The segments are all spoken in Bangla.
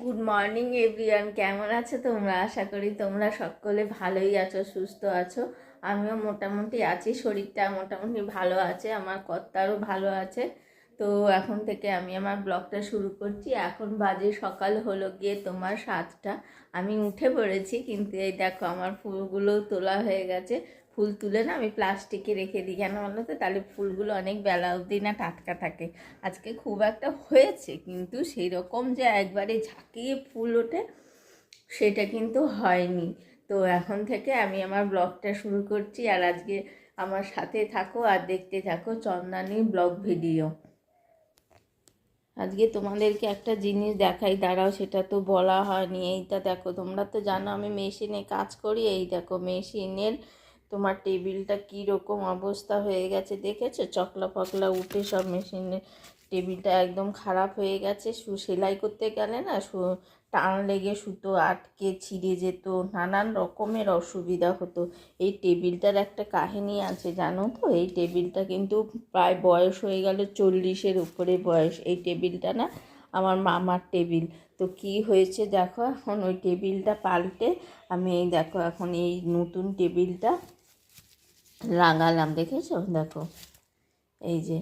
গুড মর্নিং এভরিওয়ান কেমন আছো তোমরা? আশা করি তোমরা সকলে ভালোই আছো, সুস্থ আছো। আমিও মোটামুটি আছি, শরীরটা মোটামুটি ভালো আছে, আমার কর্তারও ভালো আছে। তো এখন থেকে আমি আমার ব্লগটা শুরু করছি। এখন বাজে সকাল হলো গিয়ে তোমার সাতটা। আমি উঠে পড়েছি, কিন্তু এই দেখো আমার ফুলগুলো তোলা হয়ে গেছে। ফুল তুলে না আমি প্লাস্টিকে রেখে দিই। কেন বলো তো? তাহলে ফুলগুলো অনেক বেলা অবধি না টাটকা থাকে। আজকে খুব একটা হয়েছে, কিন্তু সেই রকম যে একবারে ঝাঁকিয়ে ফুল ওঠে, সেটা কিন্তু হয়নি। তো এখন থেকে আমি আমার ব্লগটা শুরু করছি, আর আজকে আমার সাথে থাকো আর দেখতে থাকো চন্দানি ব্লগ ভিডিও। আজকে তোমাদেরকে একটা জিনিস দেখাই, দাঁড়াও সেটা তো বলা হয়নি। এইটা দেখো, তোমরা তো জানো আমি মেশিনে কাজ করি, এই দেখো মেশিনের তোমার টেবিলটা কী রকম অবস্থা হয়ে গেছে দেখেছ? চকলা ফকলা উঠে সব মেশিনে টেবিলটা একদম খারাপ হয়ে গেছে। সু সেলাই করতে গেলে না সু টান লেগে সুতো আটকে ছিঁড়ে যেত, নানান রকমের অসুবিধা হতো। এই টেবিলটার একটা কাহিনী আছে, জানো তো? এই টেবিলটা কিন্তু প্রায় বয়স হয়ে গেল চল্লিশের উপরে বয়স। এই টেবিলটা না আমার মামার টেবিল। তো কি হয়েছে দেখো, এখন ওই টেবিলটা পাল্টে আমি এই দেখো, এখন এই নতুন টেবিলটা লাগালাম দেখেছ? দেখো, এই যে,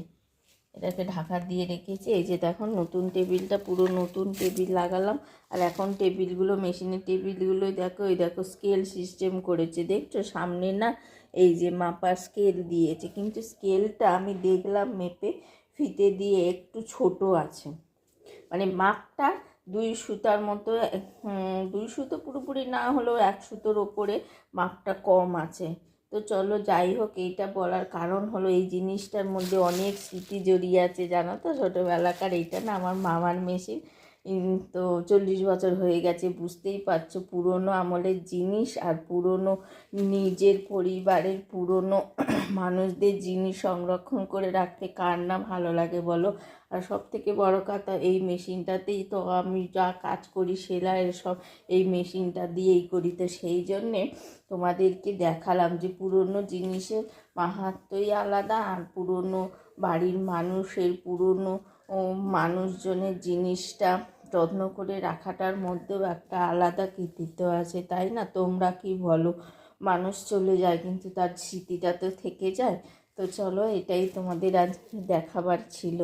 এটাকে ঢাকা দিয়ে রেখেছি। এই যে, দেখো, নতুন টেবিলটা, পুরো নতুন টেবিল লাগালাম। আর এখন টেবিলগুলো, মেশিনের টেবিলগুলোই দেখো, এই দেখো, স্কেল সিস্টেম করেছে। দেখছ, সামনে না, এই যে, মাপার স্কেল দিয়েছে। কিন্তু স্কেলটা আমি দেখলাম মেপে, ফিতে দিয়ে একটু ছোট আছে। মানে মাপটা দুই সুতার মতো দুই সুতো পুরোপুরি না হলেও এক সুতোর ওপরে মাপটা কম আছে। তো চলো যাই হোক, এইটা বলার কারণ হলো এই জিনিসটার মধ্যে অনেক স্মৃতি জড়িয়ে আছে, জানো তো? ছোটোবেলাকার এইটা না, আমার মামার মেশিন তো চল্লিশ বছর হয়ে গেছে, বুঝতেই পারছ, পুরনো আমলের জিনিস আর পুরনো নিজের পরিবারের পুরনো মানুষদের জিনিস সংরক্ষণ করে রাখতে কার না ভালো লাগে বলো? আর সব থেকে বড়ো কথা, এই মেশিনটাতেই তো আমি যা কাজ করি সেলাইয়ের সব এই মেশিনটা দিয়েই করি। তো সেই জন্যে তোমাদেরকে দেখালাম যে পুরনো জিনিসের মাহাত্মই আলাদা আর পুরনো বাড়ির মানুষের পুরনো মানুষজনের জিনিসটা যত্ন করে রাখাটার মধ্যেও একটা আলাদা কৃতিত্ব আছে, তাই না? তোমরা কি বলো? মানুষ চলে যায় কিন্তু তার স্মৃতিটা তো থেকে যায়। তো চলো এটাই তোমাদের আজ দেখাবার ছিল।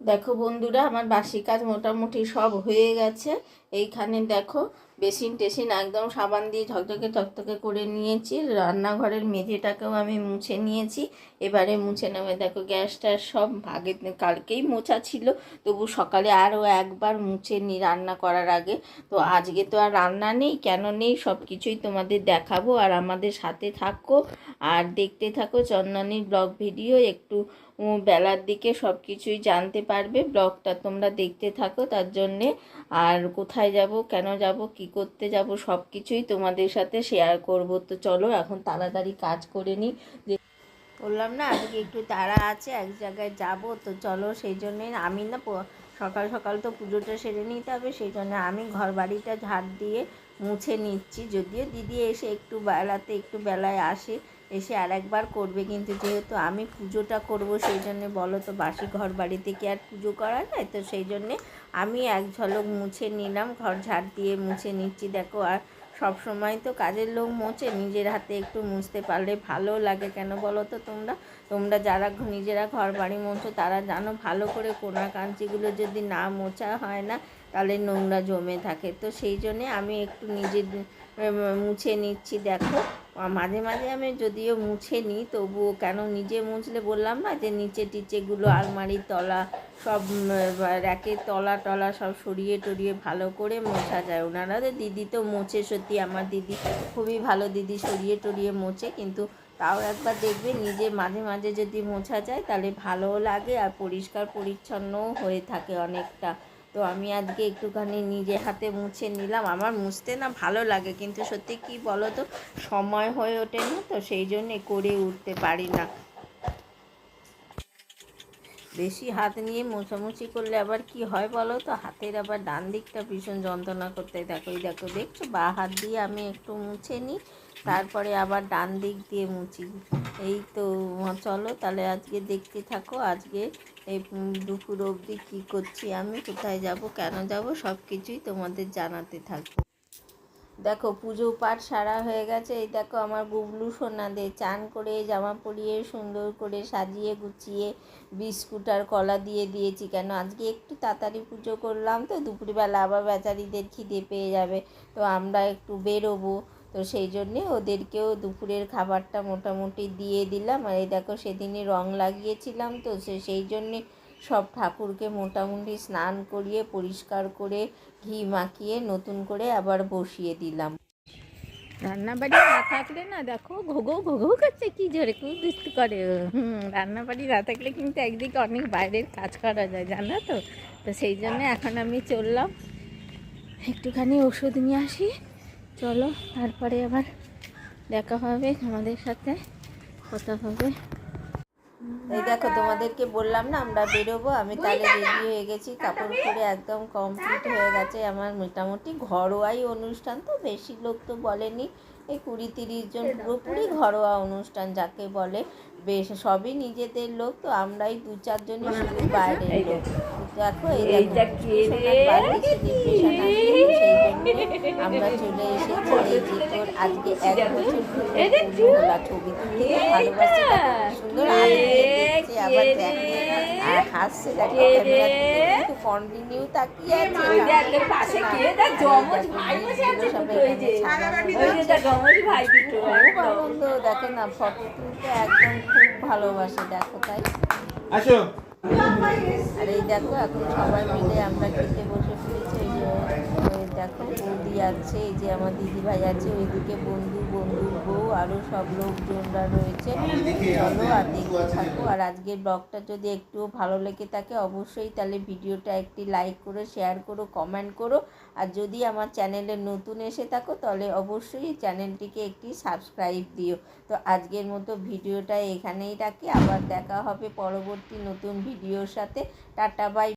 দেখো বন্ধুরা, আমার বাসি কাজ মোটামুটি সব হয়ে গেছে। এইখানে দেখো, বেসিন টেসিন একদম সাবান দিয়ে ঝকঝকে ঝকঝকে করে নিয়েছি। রান্নাঘরের মেঝেটাকেও আমি মুছে নিয়েছি। এবারে মুছে নেবে। দেখো গ্যাসটা সব আগে কালকেই মোছা ছিল। তবু সকালে আরও একবার মুছে নিই রান্না করার আগে। তো আজকে তো আর রান্না নেই, কেন নেই সব কিছুই তোমাদের দেখাবো। আর আমাদের সাথে থাকো আর দেখতে থাকো চন্দনীর ব্লগ ভিডিও। একটু বেলার দিকে সব কিছুই জানতে পারবে। ব্লগটা তোমরা দেখতে থাকো তার জন্যে। আর কোথায় যাব, কেন যাব, কি করতে যাব সব কিছুই তোমাদের সাথে শেয়ার করব। তো চলো এখন তাড়াতাড়ি কাজ করে নিই বললাম না, আজকে একটু তাড়া আছে, এক জায়গায় যাব। তো চলো সেই জন্যে আমি না সকাল সকাল তো পুজোটা সেরে নিতে হবে, সেই জন্য আমি ঘর বাড়িটা ঝাড় দিয়ে মুছে নিচ্ছি। যদিও দিদি এসে একটু বেলাতে, একটু বেলায় আসে এসে আর একবার করবে, কিন্তু যেহেতু আমি পুজোটা করব সেই জন্যে বলো তো বাসি ঘর বাড়িতে কি আর পুজো করা যায়? তো সেই জন্যে আমি এক ঝলক মুছে নিলাম, ঘর ঝাড় দিয়ে মুছে নিচ্ছি। দেখো, আর সব সময় তো কাজের লোক মোছে, নিজের হাতে একটু মুছতে পারলে ভালো লাগে। কেন বলো তো তোমরা? তোমরা যারা নিজেরা ঘর বাড়ি মোছো, তারা জানো ভালো করে কোনা কাঞ্চিগুলো যদি না মোছা হয় না, তাহলে নোংরা জমে থাকে। তো সেই জন্যে আমি একটু নিজে মুছে নিচ্ছি, দেখো। মাঝে মাঝে আমি যদিও মুছে নিই তবুও কেন নিজে মুছলে বললাম না যে নিচে টিচেগুলো আলমারির তলা সব র্যাকের তলা টলা সব সরিয়ে টরিয়ে ভালো করে মোছা যায়। ওনারা দিদি তো মোছে সত্যি, আমার দিদি খুবই ভালো, দিদি সরিয়ে টরিয়ে মোছে। কিন্তু তাও একবার দেখবে নিজে মাঝে মাঝে যদি মোছা যায়, তাহলে ভালোও লাগে আর পরিষ্কার পরিচ্ছন্নও হয়ে থাকে অনেকটা। তো আমি আজকে একটুখানি নিজে হাতে মুছে নিলাম। আমার মুছতে না ভালো লাগে, কিন্তু সত্যি কি বলো তো সময় হয়ে ওঠে না তো, সেই জন্যে করে উঠতে পারি না। বেশি হাত নিয়ে মোছামুছি করলে আবার কি হয় বলো তো হাতের আবার ডান দিকটা ভীষণ যন্ত্রণা করতে দেখো দেখো, দেখছ? বা হাত দিয়ে আমি একটু মুছে নিই, তারপরে আবার ডান দিক দিয়ে মুছি। এই তো, চলো তাহলে আজকে দেখতে থাকো, আজকে এই দুপুর অবধি কী করছি আমি, কোথায় যাব, কেন যাব সব কিছুই তোমাদের জানাতে থাকব। দেখো, পুজো পাঠ সারা হয়ে গেছে। এই দেখো, আমার গুবলু সোনাদে চান করে জামা পরিয়ে সুন্দর করে সাজিয়ে গুছিয়ে বিস্কুট আর কলা দিয়ে দিয়েছি কেন? আজকে একটু তাড়াতাড়ি পুজো করলাম তো, দুপুরবেলা আবার বেচারিদের খিদে পেয়ে যাবে। তো আমরা একটু বেরোবো। তো সেই জন্যে ওদেরকেও দুপুরের খাবারটা মোটামুটি দিয়ে দিলাম। আর এই দেখো সেদিনই রং লাগিয়েছিলাম তো সেই জন্যে সব ঠাকুরকে মোটামুটি স্নান করিয়ে, পরিষ্কার করে, ঘি মাখিয়ে, নতুন করে আবার বসিয়ে দিলাম। রান্নাবাড়ি না থাকলে না দেখো ঘোঘো ঘোঘো করছে, কি জোরে খুব দুষ্টু করে। হুম, রান্নাবাড়ি না থাকলে কিন্তু একদিকে অনেক বাইরের কাজ করা যায়, জানো তো? তো সেই জন্য এখন আমি চললাম। একটুখানি ওষুধ নিয়ে আসি। চলো তারপরে আবার দেখা হবে আমাদের সাথে কথা হবে। এই দেখো তোমাদেরকে বললাম না আমরা বেরোবো। আমি তাহলে রেডি হয়ে গেছি। কাপড় পরে একদম কমপ্লিট হয়ে গেছে আমার মোটামুটি ঘরোয়াই অনুষ্ঠান তো বেশি লোক তো বলেনি। এই কুড়ি তিরিশ জন পুরোপুরি ঘরোয়া অনুষ্ঠান যাকে বলে। বেশ সবই নিজেদের লোক তো আমরাই দু চারজনই শুধু বাইরের লোক। দেখো আমরা চলে এসেছি এই আজকে এক বছর ছবি ভালোবাসি সুন্দর আনন্দে দেখছে আবার দেখে। আর হাসছে দেখো কিন্তু কন্টিনিউ তাকিয়ে আছে। ওই যে একদম পাশে কে তার জমজ ভাই বসে আছে ওই যে। ওই যে তার জমজ ভাই দুটো আনন্দ দেখো না ফটো তুলতে একদম খুব ভালোবাসে দেখো তাই। আসো। আর এই দেখো এখন সবাই মিলে আমরা খেতে বসে দেখো বৌদি আছে এই যে আমার দিদি ভাই আছে ওইদিকে বন্ধু বন্ধুর বউ আরও সব লোকজনরা রয়েছে। চলো আর দেখতে থাকো। আর আজকের ব্লগটা যদি একটু ভালো লেগে থাকে অবশ্যই তাহলে ভিডিওটা একটি লাইক করো শেয়ার করো কমেন্ট করো। আর যদি আমার চ্যানেলে নতুন এসে থাকো তাহলে অবশ্যই চ্যানেলটিকে একটি সাবস্ক্রাইব দিও। তো আজকের মতো ভিডিওটা এখানেই রাখি। আবার দেখা হবে পরবর্তী নতুন ভিডিওর সাথে। Tata bye.